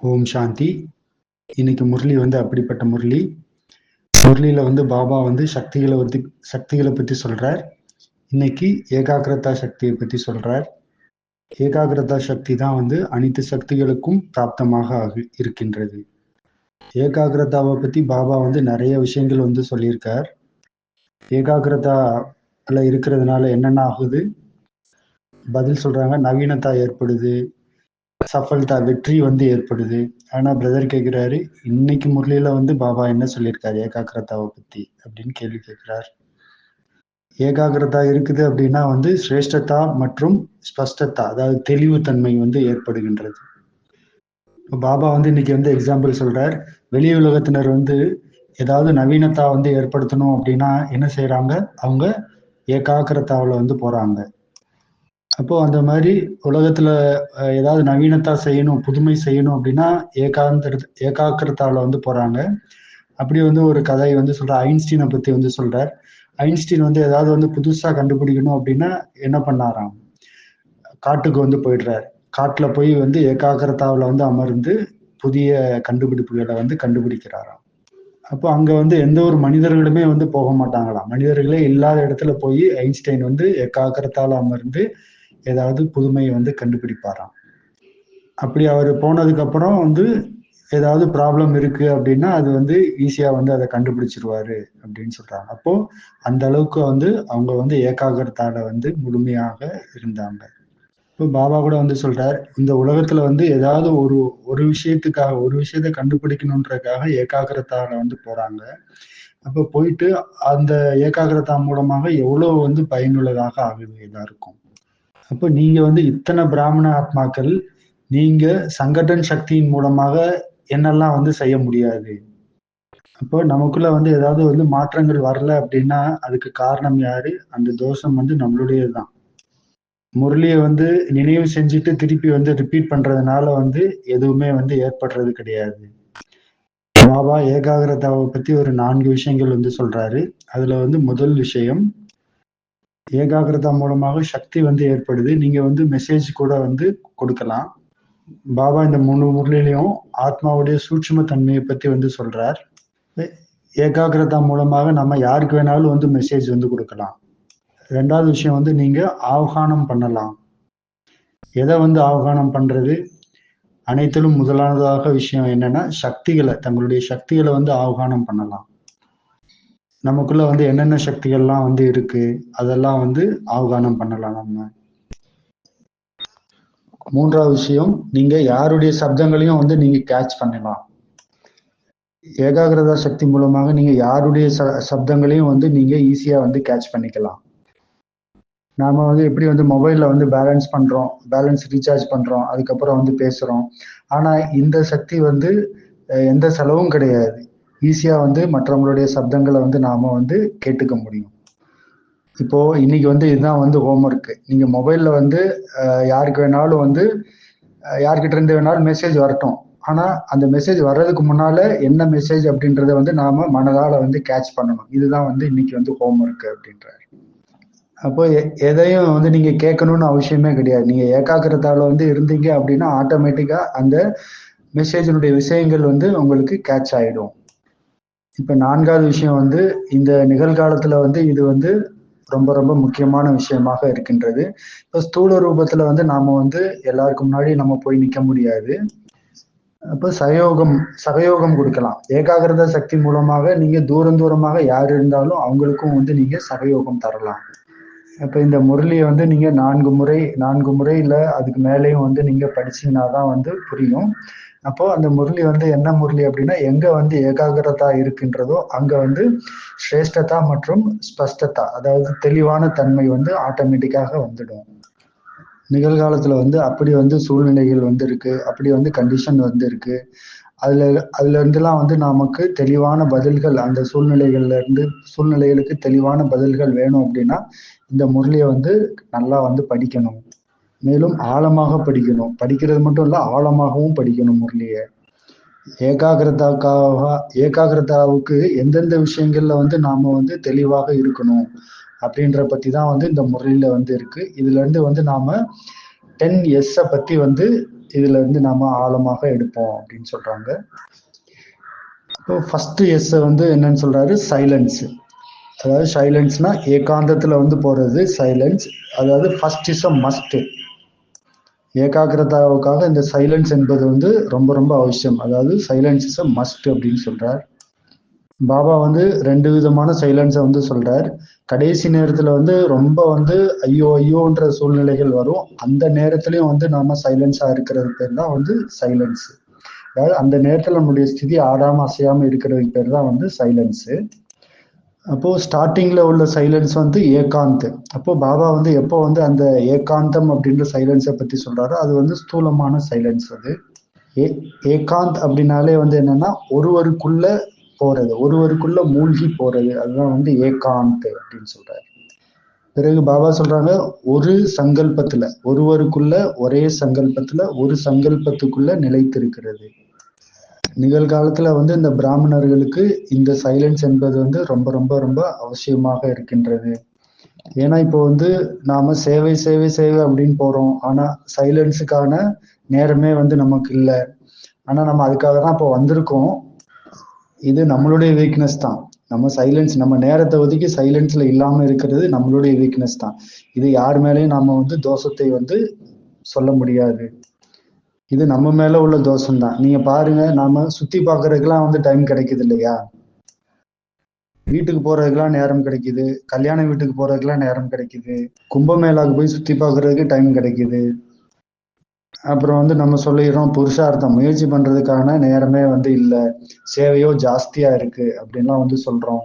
ஓம் சாந்தி. இன்னைக்கு முரளி வந்து அப்படிப்பட்ட முரளி. முரளியில வந்து பாபா வந்து சக்திகளை பத்தி சக்திகளை பத்தி சொல்றார். இன்னைக்கு ஏகாகிரதா சக்தியை பத்தி சொல்றார். ஏகாகிரதா சக்தி தான் வந்து அனைத்து சக்திகளுக்கும் பிராப்தமாக இருக்கின்றது. ஏகாகிரதாவை பத்தி பாபா வந்து நிறைய விஷயங்கள் வந்து சொல்லியிருக்கார். ஏகாகிரதால இருக்கிறதுனால என்னென்ன ஆகுது? பதில் சொல்றாங்க நவீனத்தா ஏற்படுது. சஃபல்தா வெற்றி வந்து ஏற்படுது. ஆனா பிரதர் கேக்குறாரு இன்னைக்கு முரளியில வந்து பாபா என்ன சொல்லியிருக்காரு? ஏகாகிரதாவை பத்தி அப்படின்னு கேள்வி கேட்கிறார் ஏகாகிரதா இருக்குது அப்படின்னா வந்து சிரேஷ்டதா மற்றும் ஸ்பஷ்டதா அதாவது தெளிவுத்தன்மை வந்து ஏற்படுகின்றது. பாபா வந்து இன்னைக்கு வந்து எக்ஸாம்பிள் சொல்றார். வெளி உலகத்தினர் வந்து ஏதாவது நவீனத்தா வந்து ஏற்படுத்தணும் அப்படின்னா என்ன செய்யறாங்க அவங்க ஏகாகிரதாவில் வந்து போறாங்க. அப்போ அந்த மாதிரி உலகத்துல ஏதாவது நவீனத்தா செய்யணும் புதுமை செய்யணும் அப்படின்னா ஏகாந்திர ஏகாக்கிரதாவில் வந்து போறாங்க. அப்படி வந்து ஒரு கதை வந்து சொல்ற ஐன்ஸ்டீனை பத்தி வந்து சொல்றார். ஐன்ஸ்டீன் வந்து ஏதாவது வந்து புதுசா கண்டுபிடிக்கணும் அப்படின்னா என்ன பண்ணாராம்? காட்டுக்கு வந்து போயிடுறாரு. காட்டுல போய் வந்து ஏகாக்கிரத்தாவில் வந்து அமர்ந்து புதிய கண்டுபிடிப்புகளை வந்து கண்டுபிடிக்கிறாராம். அப்போ அங்க வந்து எந்த ஒரு மனிதர்களுமே வந்து போக மாட்டாங்களாம். மனிதர்களே இல்லாத இடத்துல போய் ஐன்ஸ்டைன் வந்து ஏகாகிரதால அமர்ந்து ஏதாவது புதுமையை வந்து கண்டுபிடிப்பாராம். அப்படி அவர் போனதுக்கப்புறம் வந்து ஏதாவது ப்ராப்ளம் இருக்கு அப்படின்னா அது வந்து ஈஸியா வந்து அதை கண்டுபிடிச்சிருவாரு அப்படின்னு சொல்றாங்க. அப்போ அந்த அளவுக்கு வந்து அவங்க வந்து ஏகாகிரத்தால வந்து முழுமையாக இருந்தாங்க. இப்போ பாபா கூட வந்து சொல்றார் இந்த உலகத்துல வந்து ஏதாவது ஒரு ஒரு விஷயத்துக்காக ஒரு விஷயத்த கண்டுபிடிக்கணுன்றதுக்காக ஏகாகிரத்தால வந்து போறாங்க. அப்போ போயிட்டு அந்த ஏகாகிரதா மூலமாக எவ்வளவு வந்து பயனுள்ளதாக ஆகுது எல்லாருக்கும். அப்போ நீங்க வந்து இத்தனை பிராமண ஆத்மாக்கள் நீங்க சங்கடன் சக்தியின் மூலமாக என்னெல்லாம் வந்து செய்ய முடியாது? அப்போ நமக்குள்ள வந்து ஏதாவது வந்து மாற்றங்கள் வரல அப்படின்னா அதுக்கு காரணம் யாரு? அந்த தோஷம் வந்து நம்மளுடையதுதான். முரளியை வந்து நினைவு செஞ்சுட்டு திருப்பி வந்து ரிப்பீட் பண்றதுனால வந்து எதுவுமே வந்து ஏற்படுறது கிடையாது. பாபா ஏகாகிரதாவை பத்தி ஒரு நான்கு விஷயங்கள் வந்து சொல்றாரு. அதுல வந்து முதல் விஷயம் ஏகாகிரதா மூலமாக சக்தி வந்து ஏற்படுது. நீங்க வந்து மெசேஜ் கூட வந்து கொடுக்கலாம். பாபா இந்த மூணு முரளிலையும் ஆத்மாவுடைய சூட்சும தன்மையை பத்தி வந்து சொல்றார். ஏகாகிரதா மூலமாக நம்ம யாருக்கு வேணாலும் வந்து மெசேஜ் வந்து கொடுக்கலாம். ரெண்டாவது விஷயம் வந்து நீங்க ஆவகானம் பண்ணலாம். எதை வந்து ஆவகானம் பண்றது? அனைத்திலும் முதலானதாக விஷயம் என்னன்னா சக்திகளை தங்களுடைய சக்திகளை வந்து ஆவகானம் பண்ணலாம். நமக்குள்ள வந்து என்னென்ன சக்திகள்லாம் வந்து இருக்கு அதெல்லாம் வந்து ஆவகானம் பண்ணலாம் நம்ம. மூன்றாவது விஷயம் நீங்க யாருடைய சப்தங்களையும் வந்து நீங்க கேட்ச் பண்ணலாம். ஏகாகிரதா சக்தி மூலமாக நீங்க யாருடைய ச- சப்தங்களையும் வந்து நீங்க ஈஸியா வந்து கேட்ச் பண்ணிக்கலாம். நாம வந்து எப்படி வந்து மொபைல்ல வந்து பேலன்ஸ் பண்றோம் பேலன்ஸ் ரீசார்ஜ் பண்றோம் அதுக்கப்புறம் வந்து பேசுறோம். ஆனா இந்த சக்தி வந்து எந்த செலவும் கிடையாது. ஈஸியா வந்து மற்றவங்களுடைய சப்தங்களை வந்து நாம வந்து கேட்டுக்க முடியும். இப்போ இன்னைக்கு வந்து இதுதான் வந்து ஹோம்ஒர்க் நீங்க மொபைல்ல வந்து யாருக்கு வேணாலும் வந்து யார்கிட்ட இருந்து வேணாலும் மெசேஜ் வரட்டும். ஆனா அந்த மெசேஜ் வர்றதுக்கு முன்னால என்ன மெசேஜ் அப்படின்றத வந்து நாம மனதால வந்து கேட்ச் பண்ணணும். இதுதான் வந்து இன்னைக்கு வந்து ஹோம்ஒர்க் அப்படின்றாரு. அப்போ எ- எதையும் வந்து நீங்க கேட்கணும்னு அவசியமே கிடையாது. நீங்க ஏகாகிரதால வந்து இருந்தீங்க அப்படின்னா ஆட்டோமேட்டிக்கா அந்த மெசேஜினுடைய விஷயங்கள் வந்து உங்களுக்கு கேட்ச் ஆயிடும். இப்ப நான்காவது விஷயம் வந்து இந்த நிகழ்காலத்துல வந்து இது வந்து ரொம்ப ரொம்ப முக்கியமான விஷயமாக இருக்கின்றது. இப்போ ஸ்தூல ரூபத்துல வந்து நாம வந்து எல்லாருக்கும் முன்னாடி நம்ம போய் நிக்க முடியாது. அப்ப சகயோகம் சகயோகம் கொடுக்கலாம். ஏகாகிரத சக்தி மூலமாக நீங்க தூரம் தூரமாக யார் இருந்தாலும் அவங்களுக்கும் வந்து நீங்க சகயோகம் தரலாம். இப்போ இந்த முரளியை வந்து நீங்க நான்கு முறை நான்கு முறை இல்ல அதுக்கு மேலேயும் வந்து நீங்க படிச்சீங்கன்னா தான் வந்து புரியும். அப்போ அந்த முரளி வந்து என்ன முரளி அப்படின்னா எங்க வந்து ஏகாகிரதா இருக்கின்றதோ அங்க வந்து சிரேஷ்டதா மற்றும் ஸ்பஷ்டதா அதாவது தெளிவான தன்மை வந்து ஆட்டோமேட்டிக்காக வந்துடும். நிகழ்காலத்துல வந்து அப்படி வந்து சூழ்நிலைகள் வந்து இருக்கு அப்படி வந்து கண்டிஷன் வந்து இருக்கு அதுல அதுல இருந்துலாம் வந்து நமக்கு தெளிவான பதில்கள் அந்த சூழ்நிலைகள்ல இருந்து சூழ்நிலைகளுக்கு தெளிவான பதில்கள் வேணும் அப்படின்னா இந்த முரளியை வந்து நல்லா வந்து படிக்கணும். மேலும் ஆழமாக படிக்கணும். படிக்கிறது மட்டும் இல்ல ஆழமாகவும் படிக்கணும் முரளியை. ஏகாகிரதாக்காக ஏகாகிரதாவுக்கு எந்தெந்த விஷயங்கள்ல வந்து நாம வந்து தெளிவாக இருக்கணும் அப்படின்ற பத்தி தான் வந்து இந்த முரளியில வந்து இருக்கு. இதுல இருந்து வந்து நாம டென் எஸ் பத்தி வந்து இதுல இருந்து நாம ஆழமாக எடுப்போம் அப்படின்னு சொல்றாங்க. இப்போ ஃபர்ஸ்ட் எஸ் வந்து என்னன்னு சொல்றாரு? சைலன்ஸ் அதாவது சைலன்ஸ்னா ஏகாந்தத்துல வந்து போறது சைலன்ஸ் அதாவது ஃபர்ஸ்ட் இஸ் அ மஸ்ட் ஏகாகிரதாவுக்காக இந்த சைலன்ஸ் என்பது வந்து ரொம்ப ரொம்ப அவசியம். அதாவது சைலன்ஸ் இஸ் அ மஸ்ட் அப்படின்னு சொல்றார். பாபா வந்து ரெண்டு விதமான சைலன்ஸை வந்து சொல்றார். கடைசி நேரத்துல வந்து ரொம்ப வந்து ஐயோ ஐயோன்ற சூழ்நிலைகள் வரும். அந்த நேரத்துலயும் வந்து நாம சைலன்ஸா இருக்கிறது பேர் தான் வந்து சைலன்ஸ் அதாவது அந்த நேரத்துல நம்முடைய ஸ்திதி ஆடாம அசையாம இருக்கிறதுக்கு பேர் தான் வந்து சைலன்ஸ் அப்போ ஸ்டார்டிங்ல உள்ள சைலன்ஸ் வந்து ஏகாந்த். அப்போ பாபா வந்து எப்போ வந்து அந்த ஏகாந்தம் அப்படின்ற சைலன்ஸை பத்தி சொல்றாரோ அது வந்து ஸ்தூலமான சைலன்ஸ் அது. ஏ ஏகாந்த் அப்படின்னாலே வந்து என்னன்னா ஒருவருக்குள்ள போறது ஒருவருக்குள்ள மூழ்கி போறது. அதுதான் வந்து ஏகாந்த் அப்படின்னு சொல்றாரு. பிறகு பாபா சொல்றாங்க ஒரு சங்கல்பத்துல ஒருவருக்குள்ள ஒரே சங்கல்பத்துல ஒரு சங்கல்பத்துக்குள்ள நிலைத்திருக்கிறது. நிகழ்காலத்தில் வந்து இந்த பிராமணர்களுக்கு இந்த சைலன்ஸ் என்பது வந்து ரொம்ப ரொம்ப ரொம்ப அவசியமாக இருக்கின்றது. ஏன்னா இப்போ வந்து நாம சேவை சேவை சேவை அப்படின்னு போறோம். ஆனா சைலன்ஸுக்கான நேரமே வந்து நமக்கு இல்லை. ஆனா நம்ம அதுக்காக தான் இப்போ வந்திருக்கோம். இது நம்மளுடைய வீக்னஸ் தான். நம்ம சைலன்ஸ் நம்ம நேரத்தை ஒதுக்கி சைலன்ஸ்ல இல்லாம இருக்கிறது நம்மளுடைய வீக்னஸ் தான். இது யார் மேலேயும் நாம வந்து தோஷத்தை வந்து சொல்ல முடியாது. இது நம்ம மேல உள்ள தோஷம் தான் நீங்க பாருங்க நாம சுத்தி பாக்குறதுக்கெல்லாம் வந்து டைம் கிடைக்குது இல்லையா வீட்டுக்கு போறதுக்கெல்லாம் நேரம் கிடைக்குது. கல்யாண வீட்டுக்கு போறதுக்கெல்லாம் நேரம் கிடைக்குது. கும்பமேளாவுக்கு போய் சுத்தி பாக்குறதுக்கு டைம் கிடைக்குது. அப்புறம் வந்து நம்ம சொல்லிடுறோம் புருஷார்த்தம். முயற்சி பண்றதுக்கான நேரமே வந்து இல்லை. சேவையோ ஜாஸ்தியா இருக்கு அப்படின்லாம் வந்து சொல்றோம்.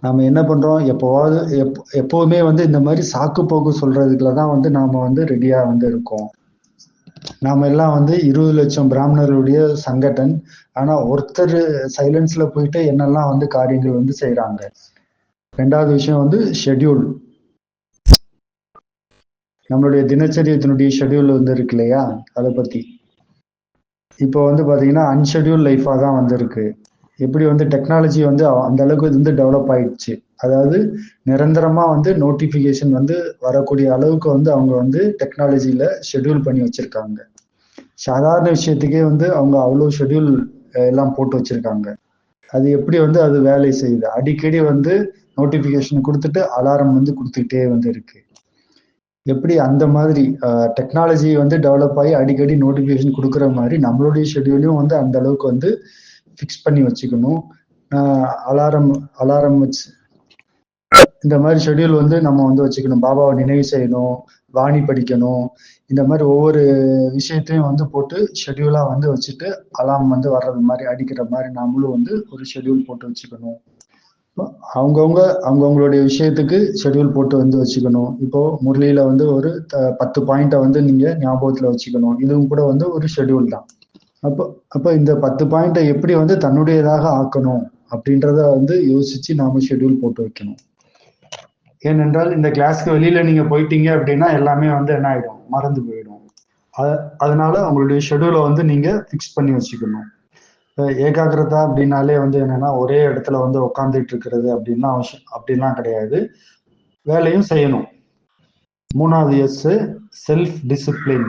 நாம என்ன பண்றோம்? எப்போவாவது எப் எப்பவுமே வந்து இந்த மாதிரி சாக்கு போக்கு சொல்றதுக்குள்ள தான் வந்து நாம வந்து ரெடியா வந்து இருக்கோம். நாம எல்லாம் வந்து இருபது லட்சம் பிராமணர்களுடைய சங்கடன். ஆனா ஒருத்தர் சைலன்ஸ்ல போயிட்டு என்னெல்லாம் வந்து காரியங்கள் வந்து செய்யறாங்க ரெண்டாவது விஷயம் வந்து ஷெட்யூல் நம்மளுடைய தினச்சரியத்தினுடைய ஷெட்யூல் வந்து இருக்கு இல்லையா? அதை பத்தி. இப்போ வந்து பாத்தீங்கன்னா அன்ஷெட்யூல் லைஃபா தான் வந்திருக்கு. எப்படி வந்து டெக்னாலஜி வந்து அந்த அளவுக்கு வந்து டெவலப் ஆயிடுச்சு. அதாவது நிரந்தரமா வந்து நோட்டிபிகேஷன் வந்து வரக்கூடிய அளவுக்கு வந்து அவங்க வந்து டெக்னாலஜியில ஷெட்யூல் பண்ணி வச்சிருக்காங்க. சாதாரண விஷயத்துக்கே வந்து அவங்க அவ்வளோ ஷெட்யூல் எல்லாம் போட்டு வச்சிருக்காங்க. அது எப்படி வந்து அது வேலை செய்யுது? அடிக்கடி வந்து நோட்டிபிகேஷன் கொடுத்துட்டு அலாரம் வந்து கொடுத்துக்கிட்டே வந்து இருக்கு. எப்படி அந்த மாதிரி டெக்னாலஜி வந்து டெவலப் ஆகி அடிக்கடி நோட்டிஃபிகேஷன் கொடுக்குற மாதிரி நம்மளுடைய ஷெட்யூலையும் வந்து அந்த அளவுக்கு வந்து ஃபிக்ஸ் பண்ணி வச்சுக்கணும். அலாரம் அலாரம் வச்சு இந்த மாதிரி ஷெட்யூல் வந்து நம்ம வந்து வச்சுக்கணும். பாபாவை நினைவு செய்யணும் வாணி படிக்கணும். இந்த மாதிரி ஒவ்வொரு விஷயத்தையும் வந்து போட்டு ஷெடியூலாக வந்து வச்சுட்டு அலாம் வந்து வர்றது மாதிரி அடிக்கிற மாதிரி நாமளும் வந்து ஒரு ஷெட்யூல் போட்டு வச்சுக்கணும். அவங்கவுங்க அவங்கவுங்களுடைய விஷயத்துக்கு ஷெட்யூல் போட்டு வந்து வச்சுக்கணும். இப்போ முரளியில வந்து ஒரு பத்து பாயிண்ட்டை வந்து நீங்க ஞாபகத்துல வச்சுக்கணும். இதுவும் கூட வந்து ஒரு ஷெட்யூல் தான். அப்போ அப்போ இந்த பத்து பாயிண்ட்டை எப்படி வந்து தன்னுடையதாக ஆக்கணும் அப்படின்றத வந்து யோசிச்சு நாம ஷெட்யூல் போட்டு வைக்கணும். ஏனென்றால் இந்த கிளாஸ்க்கு வெளியில நீங்க போயிட்டீங்க அப்படின்னா எல்லாமே வந்து என்ன ஆயிடும்? மறந்து போயிடும். அதனால உங்களுடைய ஷெட்யூலை வந்து நீங்க ஃபிக்ஸ் பண்ணி வச்சுக்கணும். ஏகாகிரதா அப்படின்னாலே வந்து என்னன்னா ஒரே இடத்துல வந்து உட்காந்துட்டு இருக்கிறது அப்படின்லாம் அவசியம் அப்படின்லாம் கிடையாது. வேலையும் செய்யணும். மூணாவது S self discipline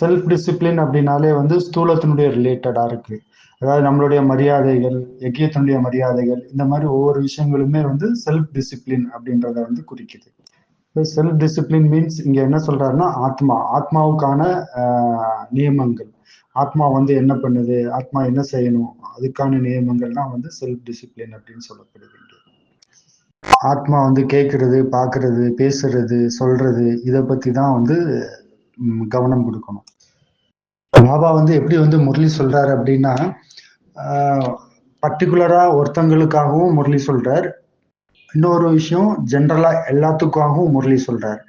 self discipline அப்படின்னாலே வந்து ஸ்தூலத்தினுடைய ரிலேட்டடாக இருக்கு. அதாவது நம்மளுடைய மரியாதைகள் எக்கியத்தினுடைய மரியாதைகள் இந்த மாதிரி ஒவ்வொரு விஷயங்களுமே வந்து செல்ஃப் டிசிப்ளின் அப்படின்றத வந்து குறிக்குது. செல்ஃப் டிசிப்ளின் மீன்ஸ் இங்க என்ன சொல்றாருன்னா ஆத்மா. ஆத்மாவுக்கான நியமங்கள். ஆத்மா வந்து என்ன பண்ணுது? ஆத்மா என்ன செய்யணும்? அதுக்கான நியமங்கள்லாம் வந்து செல்ஃப் டிசிப்ளின் அப்படின்னு சொல்லப்படுது ஆத்மா வந்து கேட்கறது பாக்குறது பேசுறது சொல்றது இதை பத்தி தான் வந்து கவனம் கொடுக்கணும். பாபா வந்து எப்படி வந்து முரளி சொல்றாரு அப்படின்னா பர்டிகுலரா ஒருத்தங்களுக்காகவும் முரளி சொல்றார். இன்னொரு விஷயம் ஜென்ரலா எல்லாத்துக்காகவும் முரளி சொல்றார்.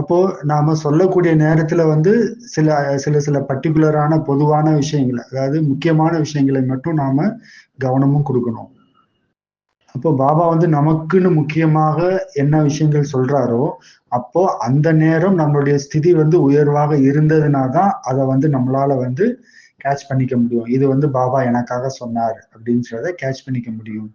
அப்போ நாம சொல்லக்கூடிய நேரத்துல வந்து சில சில சில பர்டிகுலரான பொதுவான விஷயங்களை அதாவது முக்கியமான விஷயங்களை மட்டும் நாம கவனமும் கொடுக்கணும். அப்போ பாபா வந்து நமக்குன்னு முக்கியமாக என்ன விஷயங்கள் சொல்றாரோ அப்போ அந்த நேரம் நம்மளுடைய ஸ்திதி வந்து உயர்வாக இருந்ததுனா தான் அதை வந்து நம்மளால வந்து கேட்ச் பண்ணிக்க முடியும். இது வந்து பாபா எனக்காக சொன்னார் அப்படின்றத கேட்ச் பண்ணிக்க முடியும்.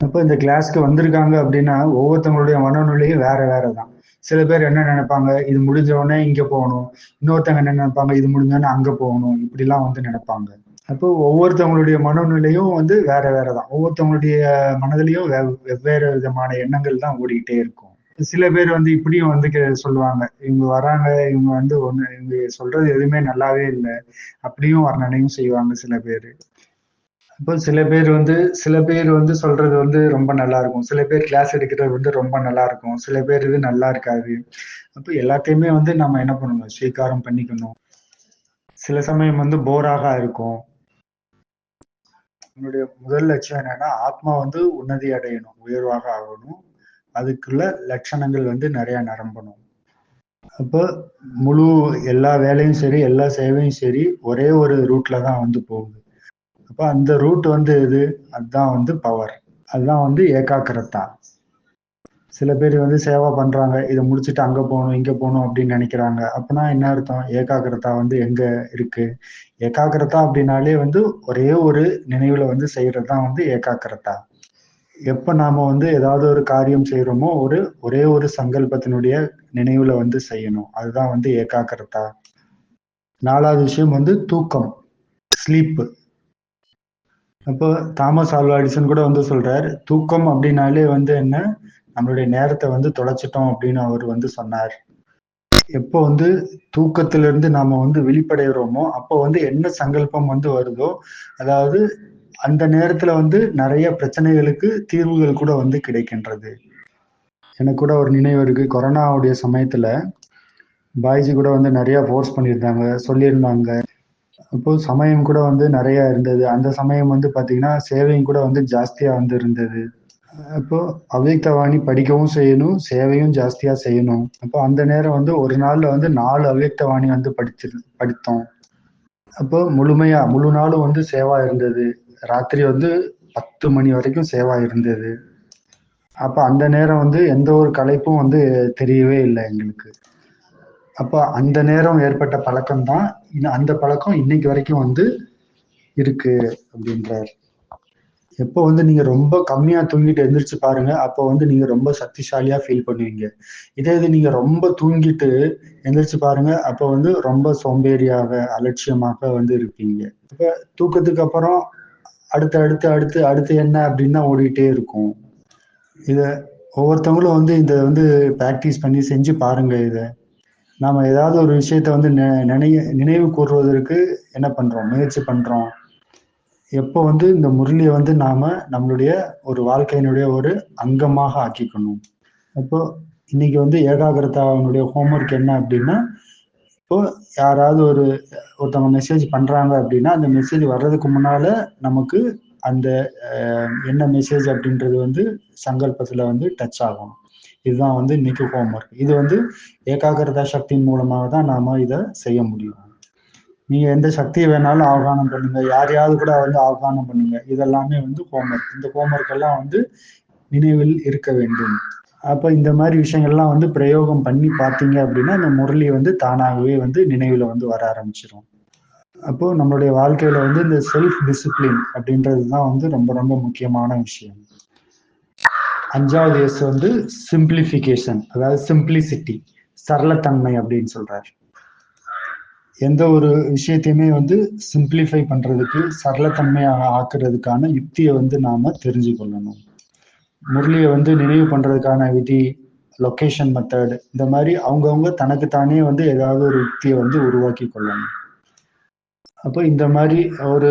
அப்போ இந்த கிளாஸ்க்கு வந்திருக்காங்க அப்படின்னா ஒவ்வொருத்தவங்களுடைய மனநிலையும் வேற வேற தான் சில பேர் என்ன நினைப்பாங்க இது முடிஞ்ச உடனே இங்க போகணும். இன்னொருத்தவங்க என்ன நினைப்பாங்க இது முடிஞ்சோடனே அங்க போகணும். இப்படிலாம் வந்து நினைப்பாங்க. அப்போ ஒவ்வொருத்தவங்களுடைய மனநிலையும் வந்து வேற வேற தான் ஒவ்வொருத்தவங்களுடைய மனதிலையும் வெவ்- வெவ்வேறு விதமான எண்ணங்கள் தான் ஓடிக்கிட்டே இருக்கும். சில பேர் வந்து இப்படியும் வந்து சொல்லுவாங்க. இவங்க வராங்க இவங்க வந்து ஒண்ணு இவங்க சொல்றது எதுவுமே நல்லாவே இல்லை. அப்படியும் வர்ணனையும் செய்வாங்க சில பேர். அப்போ சில பேர் வந்து சில பேர் வந்து சொல்றது வந்து ரொம்ப நல்லா இருக்கும் சில பேர் கிளாஸ் எடுக்கிறது வந்து ரொம்ப நல்லா இருக்கும் சில பேர் இது நல்லா இருக்காது. அப்போ எல்லாத்தையுமே வந்து நம்ம என்ன பண்ணணும்? ஸ்வீகாரம் பண்ணிக்கணும். சில சமயம் வந்து போராக இருக்கும். என்னுடைய முதல் லட்சியம் என்னன்னா ஆத்மா வந்து உன்னதி அடையணும் உயர்வாக ஆகணும். அதுக்குள்ள லட்சணங்கள் வந்து நிறைய நிரம்பணும். அப்போ முழு எல்லா வேலையும் சரி எல்லா சேவையும் சரி ஒரே ஒரு ரூட்ல தான் வந்து போகுது. அப்போ அந்த ரூட் வந்து எது? அதுதான் வந்து பவர் அதுதான் வந்து ஏகாக்கிரதா சில பேர் வந்து சேவா பண்றாங்க இதை முடிச்சுட்டு அங்க போகணும் இங்க போகணும் அப்படின்னு நினைக்கிறாங்க. அப்பனா என்ன அர்த்தம்? ஏகாக்கிரதா வந்து எங்க இருக்கு? ஏகாகிரதா அப்படின்னாலே வந்து ஒரே ஒரு நினைவுல வந்து செய்யறது தான் வந்து ஏகாகிரதா. எப்ப நாம வந்து ஏதாவது ஒரு காரியம் செய்யறோமோ ஒரு ஒரே ஒரு சங்கல்பத்தினுடைய நினைவுல வந்து செய்யணும். அதுதான் வந்து ஏகாகிரதா. நாலாவது விஷயம் வந்து தூக்கம் ஸ்லீப்பு அப்போ தாமஸ் ஆல்வா எடிசன் கூட வந்து சொல்றார் தூக்கம் அப்படின்னாலே வந்து என்ன? நம்மளுடைய நேரத்தை வந்து தொலைச்சிட்டோம் அப்படின்னு அவர் வந்து சொன்னார். எப்போ வந்து தூக்கத்திலிருந்து நாம வந்து வெளிப்படைகிறோமோ அப்போ வந்து என்ன சங்கல்பம் வந்து வருதோ அதாவது அந்த நேரத்துல வந்து நிறைய பிரச்சனைகளுக்கு தீர்வுகள் கூட வந்து கிடைக்கின்றது. எனக்கு கூட ஒரு நினைவு இருக்கு. கொரோனாவுடைய சமயத்துல பாய்ஜி கூட வந்து நிறைய ஃபோர்ஸ் பண்ணியிருந்தாங்க சொல்லியிருந்தாங்க. அப்போ சமயம் கூட வந்து நிறைய இருந்தது. அந்த சமயம் வந்து பாத்தீங்கன்னா சேவையும் கூட வந்து ஜாஸ்தியா வந்து இருந்தது. அப்போ அவ்யக்தவாணி படிக்கவும் செய்யணும் சேவையும் ஜாஸ்தியா செய்யணும். அப்போ அந்த நேரம் வந்து ஒரு நாள்ல வந்து நாலு அவ்யக்தவாணி வந்து படிச்சு படித்தோம். அப்போ முழுமையா முழு நாளும் வந்து சேவா இருந்தது. ராத்திரி வந்து பத்து மணி வரைக்கும் சேவா இருந்தது. அப்ப அந்த நேரம் வந்து எந்த ஒரு கலைப்பும் வந்து தெரியவே இல்லை எங்களுக்கு. அப்ப அந்த நேரம் ஏற்பட்ட பழக்கம் தான் அந்த பழக்கம் இன்னைக்கு வரைக்கும் வந்து இருக்கு அப்படின்றார். எப்போ வந்து நீங்க ரொம்ப கம்மியா தூங்கிட்டு எந்திரிச்சு பாருங்க அப்போ வந்து நீங்க ரொம்ப சக்திசாலியா ஃபீல் பண்ணுவீங்க. இதே இது நீங்க ரொம்ப தூங்கிட்டு எந்திரிச்சு பாருங்க அப்போ வந்து ரொம்ப சோம்பேறியாக அலட்சியமாக வந்து இருப்பீங்க. இப்ப தூக்கத்துக்கு அப்புறம் அடுத்து அடுத்து அடுத்து அடுத்து என்ன அப்படின்னா தான் ஓடிட்டே இருக்கும். இத ஒவ்வொருத்தவங்களும் வந்து இதை வந்து ப்ராக்டிஸ் பண்ணி செஞ்சு பாருங்க இதை. நாம ஏதாவது ஒரு விஷயத்த வந்து நினை நினைவு கூறுவதற்கு என்ன பண்றோம்? முயற்சி பண்றோம். எப்போ வந்து இந்த முரளியை வந்து நாம நம்மளுடைய ஒரு வாழ்க்கையினுடைய ஒரு அங்கமாக ஆக்கிக்கணும். அப்போ இன்னைக்கு வந்து ஏகாகிரதாவினுடைய ஹோம்ஒர்க் என்ன அப்படின்னா இப்போ யாராவது ஒரு ஒருத்தவங்க மெசேஜ் பண்றாங்க அப்படின்னா அந்த மெசேஜ் வர்றதுக்கு முன்னால நமக்கு அந்த என்ன மெசேஜ் அப்படின்றது வந்து சங்கல்பத்துல வந்து டச் ஆகும் இதுதான் வந்து இன்னைக்கு ஹோம்ஒர்க் இது வந்து ஏகாகிரதா சக்தியின் மூலமாக தான் நாம இதை செய்ய முடியும். நீங்க எந்த சக்தியை வேணாலும் ஆகானம் பண்ணுங்க. யாரையாவது கூட வந்து ஆகானம் பண்ணுங்க. இதெல்லாமே வந்து ஹோம்ஒர்க் இந்த ஹோம்ஒர்க் எல்லாம் வந்து நினைவில் இருக்க வேண்டும். அப்ப இந்த மாதிரி விஷயங்கள்லாம் வந்து பிரயோகம் பண்ணி பார்த்தீங்க அப்படின்னா இந்த முரளி வந்து தானாகவே வந்து நினைவுல வந்து வர ஆரம்பிச்சிடும் அப்போ நம்மளுடைய வாழ்க்கையில வந்து இந்த செல்ஃப் டிசிப்ளின் அப்படின்றது தான் வந்து ரொம்ப ரொம்ப முக்கியமான விஷயம். அஞ்சாவது எஸ் வந்து சிம்பிளிஃபிகேஷன் அதாவது சிம்பிளிசிட்டி சரளத்தன்மை அப்படின்னு சொல்றாரு. எந்த ஒரு விஷயத்தையுமே வந்து சிம்பிளிஃபை பண்றதுக்கு சரளத்தன்மையாக ஆக்குறதுக்கான யுக்தியை வந்து நாம தெரிஞ்சு கொள்ளணும் முரளியை வந்து நினைவு பண்றதுக்கான விதி லொக்கேஷன் மெத்தட் இந்த மாதிரி அவங்கவுங்க தனக்குத்தானே வந்து ஏதாவது ஒரு யுக்தியை வந்து உருவாக்கி கொள்ளணும். அப்போ இந்த மாதிரி ஒரு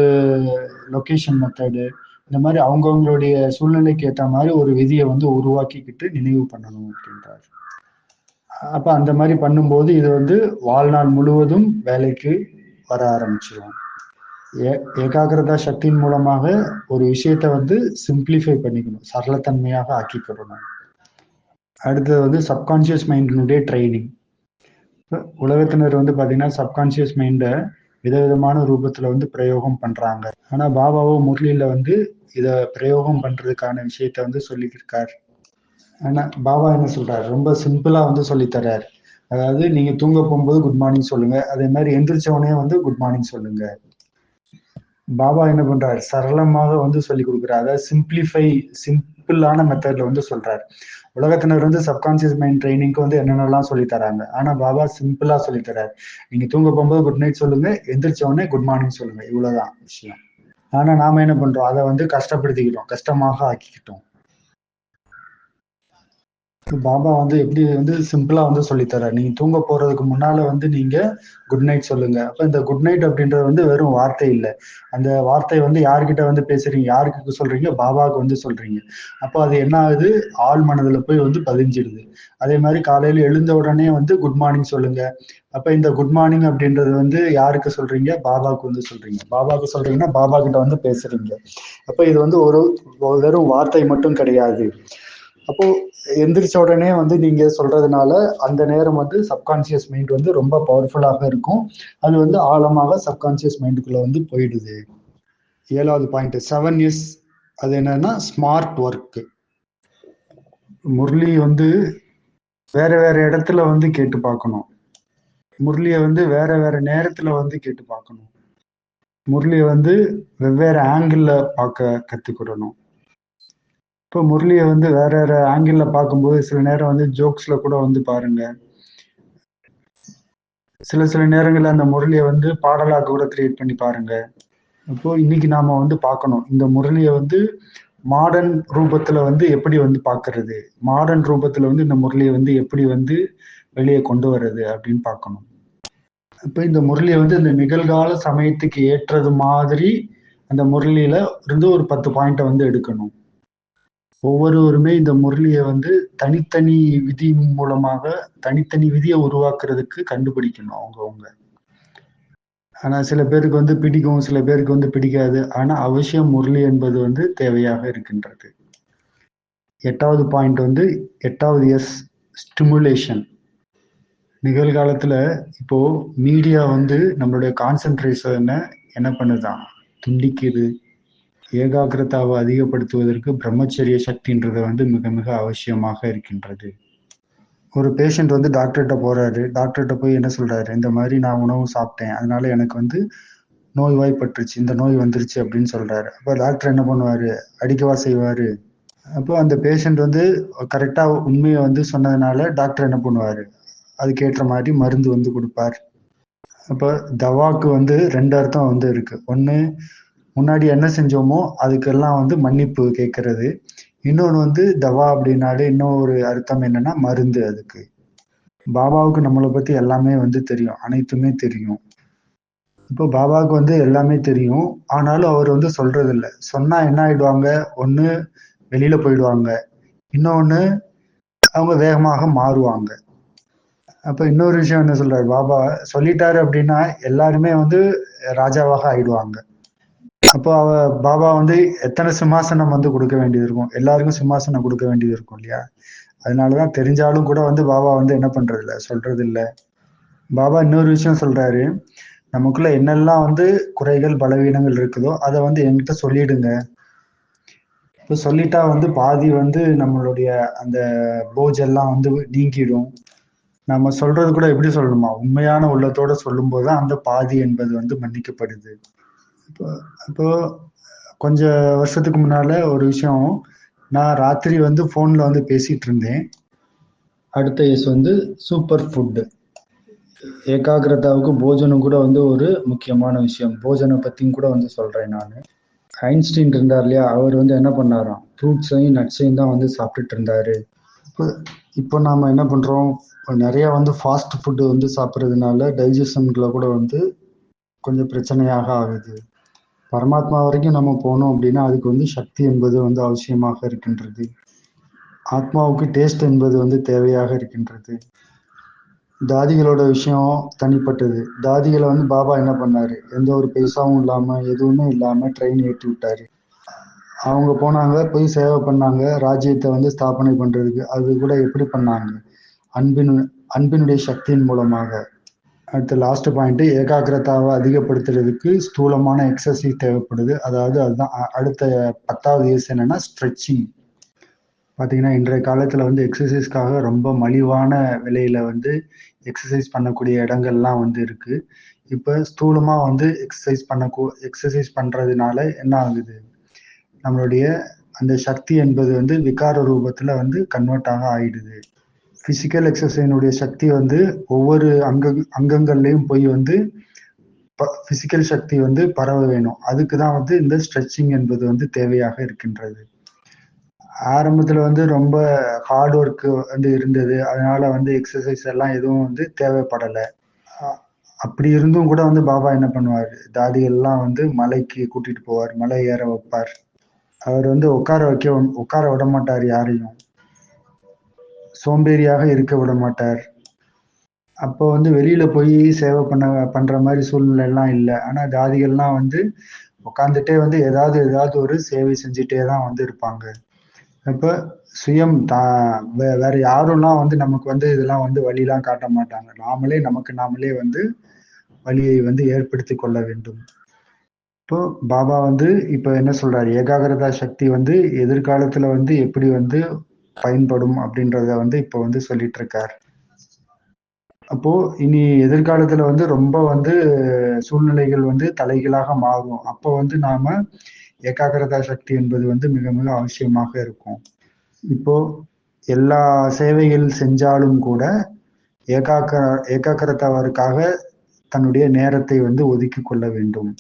லொக்கேஷன் மெத்தடு இந்த மாதிரி அவங்கவுங்களுடைய சூழ்நிலைக்கு ஏற்ற மாதிரி ஒரு விதியை வந்து உருவாக்கிக்கிட்டு நினைவு பண்ணணும் அப்படின்றாரு. அப்ப அந்த மாதிரி பண்ணும்போது இது வந்து வாழ்நாள் முழுவதும் வேலைக்கு வர ஆரம்பிச்சிடும் ஏ ஏகாகிரதா சக்தியின் மூலமாக ஒரு விஷயத்த வந்து சிம்பிளிஃபை பண்ணிக்கணும் சரளத்தன்மையாக ஆக்கிக்கிடணும் அடுத்தது வந்து சப்கான்சியஸ் மைண்டினுடைய ட்ரைனிங். உலகத்தினர் வந்து பார்த்தீங்கன்னா சப்கான்சியஸ் மைண்டை விதவிதமான ரூபத்தில் வந்து பிரயோகம் பண்ணுறாங்க ஆனால் பாபாவோ முரளியில் வந்து இதை பிரயோகம் பண்ணுறதுக்கான விஷயத்த வந்து சொல்லியிருக்கார் ஆனால் பாபா என்ன சொல்றாரு? ரொம்ப சிம்பிளா வந்து சொல்லி அதாவது நீங்க தூங்க போகும்போது குட் மார்னிங் சொல்லுங்க. அதே மாதிரி எந்திரிச்சவனே வந்து குட் மார்னிங் சொல்லுங்க. பாபா என்ன பண்றாரு? சரளமாக வந்து சொல்லி கொடுக்குறாரு. அதாவது சிம்பிளிஃபை சிம்பிளான மெத்தட்ல வந்து சொல்றாரு. உலகத்தினர் வந்து சப்கான்சியஸ் மைண்ட் ட்ரைனிங்க்கு வந்து என்னென்னலாம் சொல்லி தராங்க? ஆனா பாபா சிம்பிளா சொல்லி தராரு நீங்க தூங்க போகும்போது குட் நைட் சொல்லுங்க. எந்திரிச்ச உடனே குட் மார்னிங் சொல்லுங்க. இவ்வளவுதான் விஷயம். ஆனா நாம என்ன பண்றோம்? அதை வந்து கஷ்டப்படுத்திக்கிட்டோம். கஷ்டமாக ஆக்கிக்கிட்டோம். பாபா வந்து எப்படி வந்து சிம்பிளா வந்து சொல்லித்தரார். நீங்க தூங்க போறதுக்கு முன்னால வந்து நீங்க குட் நைட் சொல்லுங்க. அப்ப இந்த குட் நைட் அப்படின்றது வந்து வெறும் வார்த்தை இல்லை. அந்த வார்த்தை வந்து யார்கிட்ட வந்து பேசுறீங்க யாருக்கு சொல்றீங்க பாபாவுக்கு வந்து சொல்றீங்க. அப்போ அது என்ன ஆகுது? ஆள் மனதுல போய் வந்து பதிஞ்சிடுது அதே மாதிரி காலையில எழுந்த உடனே வந்து குட் மார்னிங் சொல்லுங்க. அப்ப இந்த குட் மார்னிங் அப்படின்றது வந்து யாருக்கு சொல்றீங்க? பாபாவுக்கு வந்து சொல்றீங்க. பாபாவுக்கு சொல்றீங்கன்னா பாபா கிட்ட வந்து பேசுறீங்க. அப்ப இது வந்து ஒரு ஒரு வெறும் வார்த்தை மட்டும் கிடையாது. அப்போ எந்திரிச்ச உடனே வந்து நீங்க சொல்றதுனால அந்த நேரம் வந்து சப்கான்சியஸ் மைண்ட் வந்து ரொம்ப பவர்ஃபுல்லாக இருக்கும். அது வந்து ஆழமாக சப்கான்சியஸ் மைண்டுக்குள்ள வந்து போயிடுது. ஏழாவது பாயிண்ட் செவன் இயர்ஸ் அது என்னன்னா ஸ்மார்ட் ஒர்க் முரளி வந்து வேற வேற இடத்துல வந்து கேட்டு பார்க்கணும். முரளியை வந்து வேற வேற நேரத்துல வந்து கேட்டு பார்க்கணும். முரளியை வந்து வெவ்வேறு ஆங்கிளில் பார்க்க கற்றுக்கிடணும் இப்போ முரளியை வந்து வேற வேற ஆங்கிள் பார்க்கும்போது சில நேரம் வந்து ஜோக்ஸ்ல கூட வந்து பாருங்க. சில சில நேரங்களில் அந்த முரளியை வந்து பாடலாக கூட கிரியேட் பண்ணி பாருங்க. இப்போ இன்னைக்கு நாம வந்து பார்க்கணும். இந்த முரளியை வந்து மாடர்ன் ரூபத்துல வந்து எப்படி வந்து பார்க்கிறது? மாடர்ன் ரூபத்துல வந்து இந்த முரளியை வந்து எப்படி வந்து வெளியே கொண்டு வர்றது அப்படின்னு பார்க்கணும். இப்போ இந்த முரளியை வந்து இந்த நிகழ்கால சமயத்துக்கு ஏற்றது மாதிரி அந்த முரளியில இருந்து ஒரு பத்து பாயிண்ட்டை வந்து எடுக்கணும். ஒவ்வொருவருமே இந்த முரளியை வந்து தனித்தனி விதி மூலமாக தனித்தனி விதியை உருவாக்குறதுக்கு கண்டுபிடிக்கணும் அவங்கவுங்க. ஆனா சில பேருக்கு வந்து பிடிக்கும் சில பேருக்கு வந்து பிடிக்காது. ஆனா அவசியம் முரளி என்பது வந்து தேவையாக இருக்கின்றது. எட்டாவது பாயிண்ட் வந்து எட்டாவது எஸ் ஸ்டிமுலேஷன் நிகழ்காலத்துல இப்போ மீடியா வந்து நம்மளுடைய கான்சென்ட்ரேஷனை என்ன பண்ணுதான்? துண்டிக்குது. ஏகாகிரதாவை அதிகப்படுத்துவதற்கு பிரம்மச்சரிய சக்தின்றது வந்து மிக மிக அவசியமாக இருக்கின்றது. ஒரு பேஷண்ட் வந்து டாக்டர்கிட்ட போறாரு. டாக்டர்கிட்ட போய் என்ன சொல்றாரு? இந்த மாதிரி நான் உணவு சாப்பிட்டேன். அதனால எனக்கு வந்து நோய் வாய்ப்பட்டுருச்சு இந்த நோய் வந்துருச்சு அப்படின்னு சொல்றாரு. அப்போ டாக்டர் என்ன பண்ணுவாரு? அடிக்கவா செய்வாரு? அப்போ அந்த பேஷண்ட் வந்து கரெக்டா உண்மையை வந்து சொன்னதுனால டாக்டர் என்ன பண்ணுவாரு? அதுக்கேற்ற மாதிரி மருந்து வந்து கொடுப்பார். அப்போ தவாக்கு வந்து ரெண்டு அர்த்தம் வந்து இருக்கு. ஒன்று முன்னாடி என்ன செஞ்சோமோ அதுக்கெல்லாம் வந்து மன்னிப்பு கேட்கறது. இன்னொன்று வந்து தவா அப்படின்னாலே இன்னும் ஒரு அர்த்தம் என்னன்னா மருந்து அதுக்கு. பாபாவுக்கு நம்மளை பத்தி எல்லாமே வந்து தெரியும். அனைத்துமே தெரியும். இப்போ பாபாவுக்கு வந்து எல்லாமே தெரியும். ஆனாலும் அவர் வந்து சொல்றது இல்லை சொன்னா என்ன ஆயிடுவாங்க? ஒன்று வெளியில போயிடுவாங்க. இன்னொன்று அவங்க வேகமாக மாறுவாங்க. அப்ப இன்னொரு விஷயம் என்ன சொல்றாரு? பாபா சொல்லிட்டாரு அப்படின்னா எல்லாருமே வந்து ராஜாவாக ஆயிடுவாங்க. அப்போ அவ பாபா வந்து எத்தனை சிம்மாசனம் வந்து கொடுக்க வேண்டியது இருக்கும்? எல்லாருக்கும் சிம்மாசனம் கொடுக்க வேண்டியது இருக்கும் இல்லையா? அதனாலதான் தெரிஞ்சாலும் கூட வந்து பாபா வந்து என்ன பண்றது இல்ல சொல்றது இல்ல பாபா இன்னொரு விஷயம் சொல்றாரு. நமக்குள்ள என்னெல்லாம் வந்து குறைகள் பலவீனங்கள் இருக்குதோ அதை வந்து என்கிட்ட சொல்லிடுங்க. இப்போ சொல்லிட்டா வந்து பாதி வந்து நம்மளுடைய அந்த போஜெல்லாம் வந்து நீங்கிடும். நம்ம சொல்றது கூட எப்படி சொல்லணுமா? உண்மையான உள்ளத்தோட சொல்லும்போது அந்த பாதி என்பது வந்து மன்னிக்கப்படுது. இப்போ இப்போ கொஞ்ச வருஷத்துக்கு முன்னால ஒரு விஷயம் நான் ராத்திரி வந்து ஃபோனில் வந்து பேசிகிட்டு இருந்தேன். அடுத்த எஸ் வந்து சூப்பர் ஃபுட்டு ஏகாகிரதாவுக்கு போஜனம் கூட வந்து ஒரு முக்கியமான விஷயம். போஜனை பற்றியும் கூட வந்து சொல்கிறேன் நான். ஐன்ஸ்டீன் இருந்தார் இல்லையா அவர் வந்து என்ன பண்ணாராம்? ஃப்ரூட்ஸையும் நட்ஸையும் தான் வந்து சாப்பிட்டுட்டு இருந்தாரு. இப்போ இப்போ நாம் என்ன பண்ணுறோம் நிறையா வந்து ஃபாஸ்ட் ஃபுட்டு வந்து சாப்பிட்றதுனால டைஜஷன்களை கூட வந்து கொஞ்சம் பிரச்சனையாக ஆகுது. பரமாத்மா வரைக்கும் நம்ம போனோம் அப்படின்னா அதுக்கு வந்து சக்தி என்பது வந்து அவசியமாக இருக்கின்றது. ஆத்மாவுக்கு டேஸ்ட் என்பது வந்து தேவையாக இருக்கின்றது. தாதிகளோட விஷயம் தனிப்பட்டது. தாதிகளை வந்து பாபா என்ன பண்ணாரு? எந்த ஒரு பைசாவும் இல்லாம எதுவுமே இல்லாம ட்ரெயின் ஏற்றி விட்டாரு. அவங்க போனாங்க போய் சேவை பண்ணாங்க ராஜ்யத்தை வந்து ஸ்தாபனை பண்றதுக்கு. அது கூட எப்படி பண்ணாங்க? அன்பின் அன்பினுடைய சக்தியின் மூலமாக. அடுத்த லாஸ்ட் பாயிண்ட் ஏகாகிரதாவை அதிகப்படுத்துறதுக்கு ஸ்தூலமான எக்ஸசைஸ் தேவைப்படுது. அதாவது அதுதான் அடுத்த பத்தாவது இயர்ஸ் என்னன்னா ஸ்ட்ரெச்சிங் பார்த்தீங்கன்னா இன்றைய காலத்தில் வந்து எக்ஸசைஸ்க்காக ரொம்ப மலிவான விலையில வந்து எக்ஸசைஸ் பண்ணக்கூடிய இடங்கள்லாம் வந்து இருக்கு. இப்போ ஸ்தூலமாக வந்து எக்ஸசைஸ் பண்ண எக்ஸசைஸ் பண்ணுறதுனால என்ன ஆகுது? நம்மளுடைய அந்த சக்தி என்பது வந்து விகார ரூபத்தில் வந்து கன்வெர்ட் ஆக ஆயிடுது. ஃபிசிக்கல் எக்ஸசைனுடைய சக்தி வந்து ஒவ்வொரு அங்க அங்கங்கள்லையும் போய் வந்து ஃபிசிக்கல் சக்தி வந்து பரவ வேணும். அதுக்கு தான் வந்து இந்த ஸ்ட்ரெச்சிங் என்பது வந்து தேவையாக இருக்கின்றது. ஆரம்பத்தில் வந்து ரொம்ப ஹார்ட் ஒர்க் வந்து இருந்தது. அதனால வந்து எக்ஸசைஸ் எல்லாம் எதுவும் வந்து தேவைப்படலை. அப்படி இருந்தும் கூட வந்து பாபா என்ன பண்ணுவார்? தாதிகள்லாம் வந்து மலைக்கு கூட்டிட்டு போவார். மலை ஏற வைப்பார். அவர் வந்து உட்கார வைக்க உட்கார விட மாட்டார் யாரையும். சோம்பேறியாக இருக்க விட மாட்டார். அப்போ வந்து வெளியில போய் சேவை பண்ண பண்ற மாதிரி சூழ்நிலை எல்லாம் இல்லை. ஆனா தாதிகள்லாம் வந்து உட்காந்துட்டே வந்து ஏதாவது ஏதாவது ஒரு சேவை செஞ்சுட்டே தான் வந்து இருப்பாங்க. இப்போ சுயம் தா வே- வேற யாரும்லாம் வந்து நமக்கு வந்து இதெல்லாம் வந்து வழிலாம் காட்ட மாட்டாங்க. நாமளே நமக்கு நாமளே வந்து வழியை வந்து ஏற்படுத்தி கொள்ள வேண்டும். இப்போ பாபா வந்து இப்போ என்ன சொல்றாரு? ஏகாகிரதா சக்தி வந்து எதிர்காலத்துல வந்து எப்படி வந்து பயன்படும் அப்படின்றத வந்து இப்போ வந்து சொல்லிட்டு இருக்கார் அப்போ இனி எதிர்காலத்துல வந்து ரொம்ப வந்து சூழ்நிலைகள் வந்து தலைகீழாக மாறும். அப்போ வந்து நாம ஏகாகிரதா சக்தி என்பது வந்து மிக மிக அவசியமாக இருக்கும். இப்போ எல்லா சேவைகள் செஞ்சாலும் கூட ஏகாக்கிர ஏகாக்கிரதாவிற்காக தன்னுடைய நேரத்தை வந்து ஒதுக்கி கொள்ள வேண்டும்.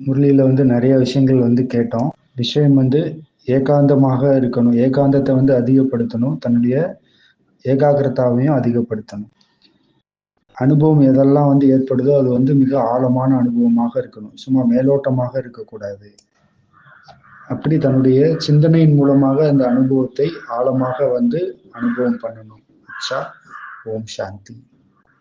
முரளியில வந்து நிறைய விஷயங்கள் வந்து கேட்டோம். விஷயம் வந்து ஏகாந்தமாக இருக்கணும். ஏகாந்தத்தை வந்து அதிகப்படுத்தணும். தன்னுடைய ஏகாகிரதாவையும் அதிகப்படுத்தணும். அனுபவம் எதெல்லாம் வந்து ஏற்படுதோ அது வந்து மிக ஆழமான அனுபவமாக இருக்கணும். சும்மா மேலோட்டமாக இருக்கக்கூடாது. அப்படி தன்னுடைய சிந்தனையின் மூலமாக அந்த அனுபவத்தை ஆழமாக வந்து அனுபவம் பண்ணணும். அச்சா ஓம் சாந்தி.